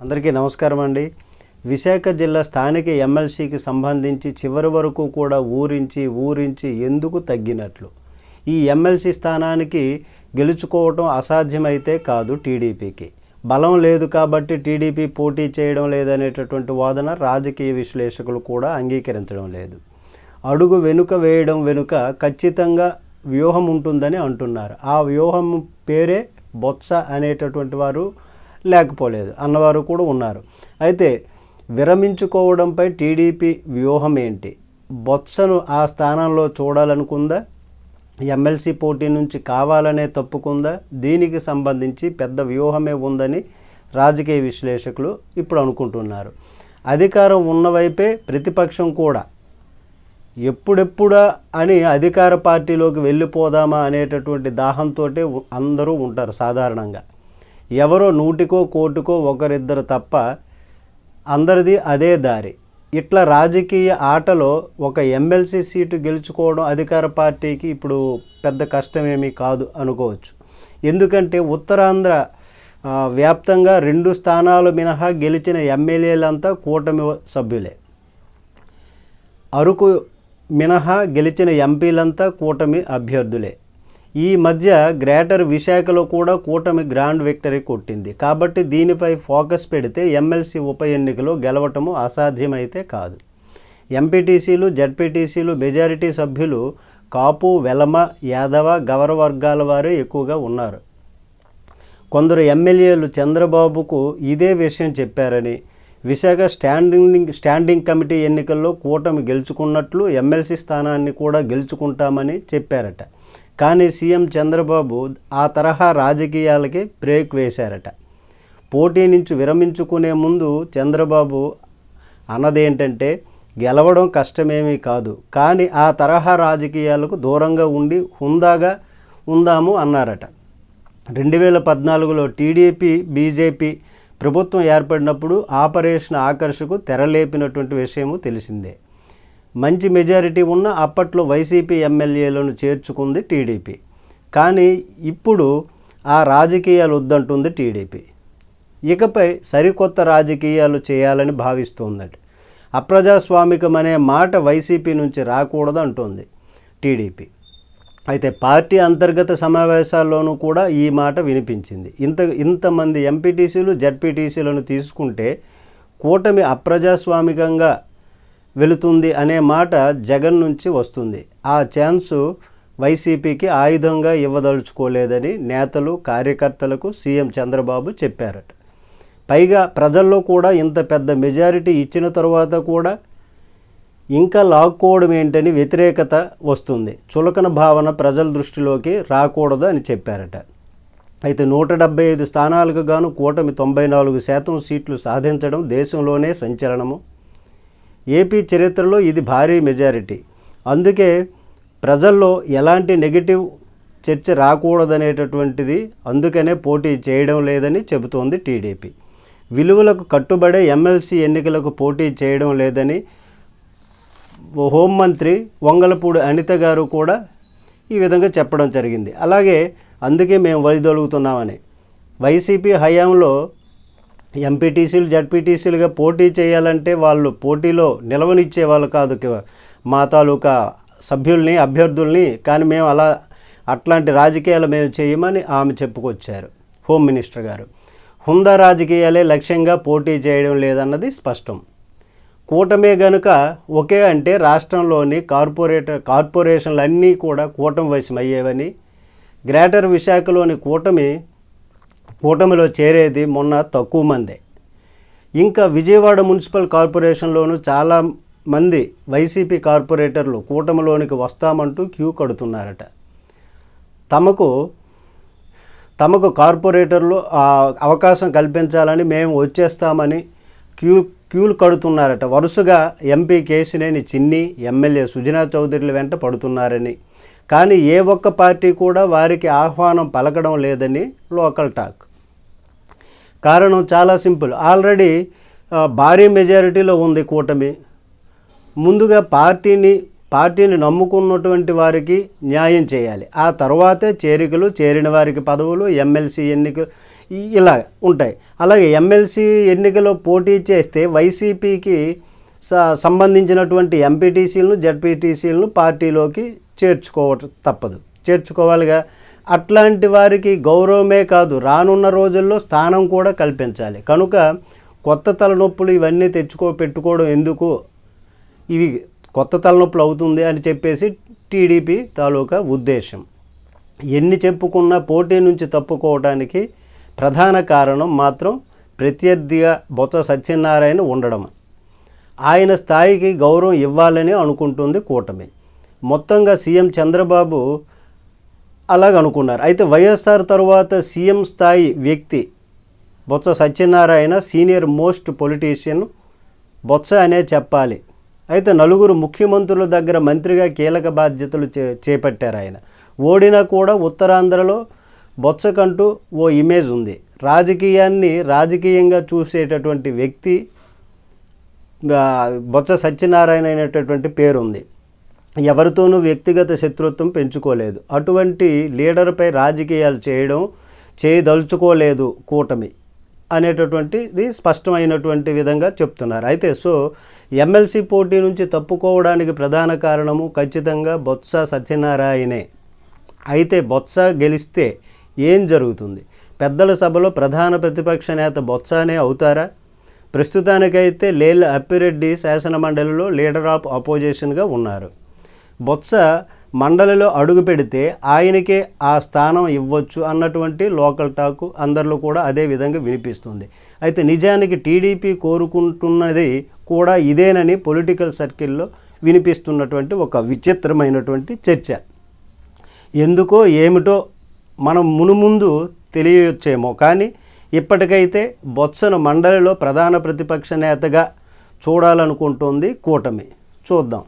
అందరికీ నమస్కారం అండి. విశాఖ జిల్లా స్థానిక ఎమ్మెల్సీకి సంబంధించి చివరి వరకు కూడా ఊరించి ఊరించి ఎందుకు తగ్గినట్లు? ఈ ఎమ్మెల్సీ స్థానానికి గెలుచుకోవటం అసాధ్యమైతే కాదు టీడీపీకి. బలం లేదు కాబట్టి టీడీపీ పోటీ చేయడం లేదనేటటువంటి వాదన రాజకీయ విశ్లేషకులు కూడా అంగీకరించడం లేదు. అడుగు వెనుక వేయడం వెనుక ఖచ్చితంగా వ్యూహం ఉంటుందని అంటున్నారు. ఆ వ్యూహం పేరే బొత్స అనేటటువంటి వారు లేకపోలేదు. అన్నవారు కూడా ఉన్నారు. అయితే విరమించుకోవడంపై టీడీపీ వ్యూహం ఏంటి? బొత్సను ఆ స్థానంలో చూడాలనుకుందా? ఎమ్మెల్సీ పోటీ నుంచి కావాలనే తప్పుకుందా? దీనికి సంబంధించి పెద్ద వ్యూహమే ఉందని రాజకీయ విశ్లేషకులు ఇప్పుడు అనుకుంటున్నారు. అధికారం ఉన్నవైపే ప్రతిపక్షం కూడా. ఎప్పుడెప్పుడా అని అధికార పార్టీలోకి వెళ్ళిపోదామా అనేటటువంటి దాహంతో అందరూ ఉంటారు సాధారణంగా. ఎవరో నూటికో కోటికో ఒకరిద్దరు తప్ప అందరిది అదే దారి. ఇట్లా రాజకీయ ఆటలో ఒక ఎమ్మెల్సీ సీటు గెలుచుకోవడం అధికార పార్టీకి ఇప్పుడు పెద్ద కష్టమేమీ కాదు అనుకోవచ్చు. ఎందుకంటే ఉత్తరాంధ్ర వ్యాప్తంగా రెండు స్థానాలు మినహా గెలిచిన ఎమ్మెల్యేలంతా కూటమి సభ్యులే. అరకు మినహా గెలిచిన ఎంపీలంతా కూటమి అభ్యర్థులే. ఈ మధ్య గ్రేటర్ విశాఖలో కూడా కూటమి గ్రాండ్ విక్టరీ కొట్టింది. కాబట్టి దీనిపై ఫోకస్ పెడితే ఎమ్మెల్సీ ఉప ఎన్నికలో గెలవటము అసాధ్యమైతే కాదు. ఎంపీటీసీలు జడ్పీటీసీలు మెజారిటీ సభ్యులు కాపు వెలమ యాదవ గౌరవర్గాల వర్గాల వారే ఎక్కువగా ఉన్నారు. కొందరు ఎమ్మెల్యేలు చంద్రబాబుకు ఇదే విషయం చెప్పారని విశాఖ స్టాండింగ్ స్టాండింగ్ కమిటీ ఎన్నికల్లో కూటమి గెలుచుకున్నట్లు ఎమ్మెల్సీ స్థానాన్ని కూడా గెలుచుకుంటామని చెప్పారట. కానీ సీఎం చంద్రబాబు ఆ తరహా రాజకీయాలకి బ్రేక్ వేశారట. పోటీ నుంచి విరమించుకునే ముందు చంద్రబాబు అన్నదేంటంటే గెలవడం కష్టమేమీ కాదు. కానీ ఆ తరహా రాజకీయాలకు దూరంగా ఉండి హుందాగా ఉందాము అన్నారట. రెండు వేల పద్నాలుగులో టీడీపీ బీజేపీ ప్రభుత్వం ఏర్పడినప్పుడు ఆపరేషన్ ఆకర్షకు తెరలేపినటువంటి విషయము తెలిసిందే. మంచి మెజారిటీ ఉన్న అప్పట్లో వైసీపీ ఎమ్మెల్యేలను చేర్చుకుంది టీడీపీ. కానీ ఇప్పుడు ఆ రాజకీయాలు వద్దంటుంది టీడీపీ. ఇకపై సరికొత్త రాజకీయాలు చేయాలని భావిస్తోందట. అప్రజాస్వామికం అనే మాట వైసీపీ నుంచి రాకూడదు అంటోంది టీడీపీ. అయితే పార్టీ అంతర్గత సమావేశాల్లోనూ కూడా ఈ మాట వినిపించింది. ఇంత ఇంతమంది ఎంపీటీసీలు జడ్పీటీసీలను తీసుకుంటే కూటమి అప్రజాస్వామికంగా వెళుతుంది అనే మాట జగన్ నుంచి వస్తుంది. ఆ ఛాన్సు వైసీపీకి ఆయుధంగా ఇవ్వదలుచుకోలేదని నేతలు కార్యకర్తలకు సీఎం చంద్రబాబు చెప్పారట. పైగా ప్రజల్లో కూడా ఇంత పెద్ద మెజారిటీ ఇచ్చిన తర్వాత కూడా ఇంకా లాక్కోవడం ఏంటని వ్యతిరేకత వస్తుంది. చులకన భావన ప్రజల దృష్టిలోకి రాకూడదు అని చెప్పారట. అయితే నూట డెబ్బై ఐదు స్థానాలకు గాను కూటమి తొంభై నాలుగు శాతం సీట్లు సాధించడం దేశంలోనే సంచలనము. ఏపీ చరిత్రలో ఇది భారీ మెజారిటీ. అందుకే ప్రజల్లో ఎలాంటి నెగిటివ్ చర్చ రాకూడదనేటటువంటిది అందుకనే పోటీ చేయడం లేదని చెబుతోంది టీడీపీ. విలువలకు కట్టుబడే ఎమ్మెల్సీ ఎన్నికలకు పోటీ చేయడం లేదని హోంమంత్రి వంగలపూడి అనిత గారు కూడా ఈ విధంగా చెప్పడం జరిగింది. అలాగే అందుకే మేము వైదొలుగుతున్నామని వైసీపీ హయాంలో ఎంపీటీసీలు జడ్పీటీసీలుగా పోటీ చేయాలంటే వాళ్ళు పోటీలో నిలవనిచ్చే వాళ్ళు కాదు మా తాలూకా సభ్యుల్ని అభ్యర్థుల్ని. కానీ మేము అలా అట్లాంటి రాజకీయాలు మేము చేయమని ఆమె చెప్పుకొచ్చారు హోమ్ మినిస్టర్ గారు. హుందా రాజకీయాలే లక్ష్యంగా పోటీ చేయడం లేదన్నది స్పష్టం. కూటమే గనుక ఒకే అంటే రాష్ట్రంలోని కార్పొరేట్ కార్పొరేషన్లు అన్నీ కూడా కూటమి వశమయ్యేవని గ్రేటర్ విశాఖలోని కూటమి కూటమిలో చేరేది మొన్న తక్కువ మందే. ఇంకా విజయవాడ మున్సిపల్ కార్పొరేషన్లోనూ చాలా మంది వైసీపీ కార్పొరేటర్లు కూటమిలోనికి వస్తామంటూ క్యూ కడుతున్నారట. తమకు తమకు కార్పొరేటర్లు అవకాశం కల్పించాలని మేము వచ్చేస్తామని క్యూ క్యూలు కడుతున్నారట. వరుసగా ఎంపీ కేసినేని చిన్ని ఎమ్మెల్యే సుజనా చౌదరిల వెంట పడుతున్నారని. కానీ ఏ ఒక్క పార్టీ కూడా వారికి ఆహ్వానం పలకడం లేదని లోకల్ టాక్. కారణం చాలా సింపుల్. ఆల్రెడీ భారీ మెజారిటీలో ఉంది కూటమి. ముందుగా పార్టీని పార్టీని నమ్ముకున్నటువంటి వారికి న్యాయం చేయాలి. ఆ తర్వాతే చేరికలు చేరిన వారికి పదవులు ఎమ్మెల్సీ ఎన్నికలు ఇలా ఉంటాయి. అలాగే ఎమ్మెల్సీ ఎన్నికలో పోటీ చేస్తే వైసీపీకి సంబంధించినటువంటి ఎంపీటీసీలను జడ్పీటీసీలను పార్టీలోకి చేర్చుకోవటం తప్పదు. చేర్చుకోవాలిగా. అట్లాంటి వారికి గౌరవమే కాదు రానున్న రోజుల్లో స్థానం కూడా కల్పించాలి. కనుక కొత్త తలనొప్పులు ఇవన్నీ తెచ్చుకో పెట్టుకోవడం ఎందుకు? ఇవి కొత్త తలనొప్పులు అవుతుంది అని చెప్పేసి టీడీపీ తాలూకా ఉద్దేశం. ఎన్ని చెప్పుకున్నా పోటీ నుంచి తప్పుకోవడానికి ప్రధాన కారణం మాత్రం ప్రత్యర్థిగా బొత్స సత్యనారాయణ ఉండడం. ఆయన స్థాయికి గౌరవం ఇవ్వాలని అనుకుంటుంది కూటమి. మొత్తంగా సీఎం చంద్రబాబు అలాగ అనుకున్నారు అయితే వైఎస్ఆర్ తరువాత సీఎం స్థాయి వ్యక్తి Botsa Satyanarayana senior most politician Botsa అనే చెప్పాలి. అయితే నలుగురు ముఖ్యమంత్రుల దగ్గర మంత్రిగా కీలక బాధ్యతలు చే చేపట్టారు ఆయన. ఓడినా కూడా ఉత్తరాంధ్రలో బొత్సకంటూ ఓ ఇమేజ్ ఉంది. రాజకీయాన్ని రాజకీయంగా చూసేటటువంటి వ్యక్తి బొత్స సత్యనారాయణ అయినటువంటి పేరు ఉంది ఎవరితోనూ వ్యక్తిగత శత్రుత్వం పెంచుకోలేదు. అటువంటి లీడర్పై రాజకీయాలు చేయడం చేయదలుచుకోలేదు కూటమి అనేటటువంటిది స్పష్టమైనటువంటి విధంగా చెప్తున్నారు. అయితే సో ఎమ్మెల్సీ పోటీ నుంచి తప్పుకోవడానికి ప్రధాన కారణము ఖచ్చితంగా బొత్స సత్యనారాయణే. అయితే బొత్స గెలిస్తే ఏం జరుగుతుంది? పెద్దల సభలో ప్రధాన ప్రతిపక్ష నేత బొత్సనే అవుతారా? ప్రస్తుతానికైతే లేల అప్పిరెడ్డి శాసనమండలిలో లీడర్ ఆఫ్ అపోజిషన్గా ఉన్నారు. బొత్స మండలిలో అడుగు పెడితే ఆయనకే ఆ స్థానం ఇవ్వచ్చు అన్నటువంటి లోకల్ టాక్ అందరిలో కూడా అదే విధంగా వినిపిస్తుంది. అయితే నిజానికి టీడీపీ కోరుకుంటున్నది కూడా ఇదేనని పొలిటికల్ సర్కిల్లో వినిపిస్తున్నటువంటి ఒక విచిత్రమైనటువంటి చర్చ. ఎందుకో ఏమిటో మనం మునుముందు తెలియొచ్చేమో. కానీ ఇప్పటికైతే బొత్సను మండలిలో ప్రధాన ప్రతిపక్ష నేతగా చూడాలనుకుంటోంది కూటమి. చూద్దాం.